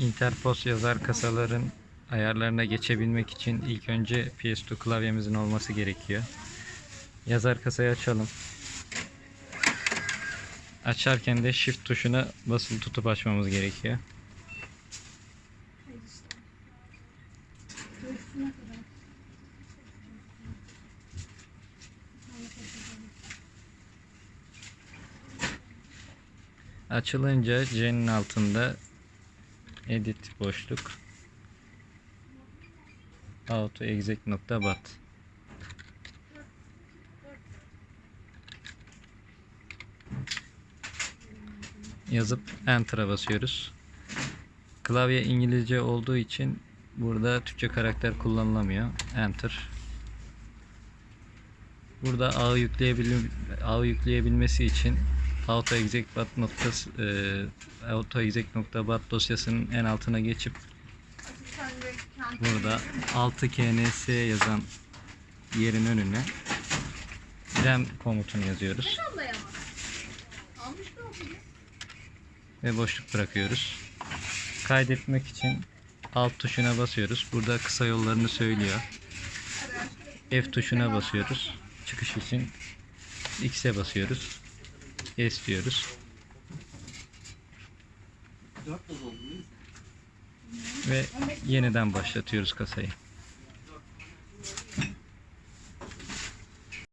Interpost yazar kasaların ayarlarına geçebilmek için ilk önce PS2 klavyemizin olması gerekiyor. Yazar kasayı açalım. Açarken de Shift tuşuna basılı tutup açmamız gerekiyor. Açılınca C'nin altında edit boşluk autoexec.bat yazıp enter'a basıyoruz. Klavye İngilizce olduğu için burada Türkçe karakter kullanılamıyor. Enter. Burada ağ yükleyebil ağ yükleyebilmesi için autoexec.bat noktası e, autoexec.bat dosyasının en altına geçip burada 6 kns yazan yerin önüne dem komutunu yazıyoruz ve boşluk bırakıyoruz. Kaydetmek için alt tuşuna basıyoruz. Burada kısa yollarını söylüyor. F tuşuna basıyoruz. Çıkış için X'e basıyoruz. S diyoruz. Ve yeniden başlatıyoruz kasayı.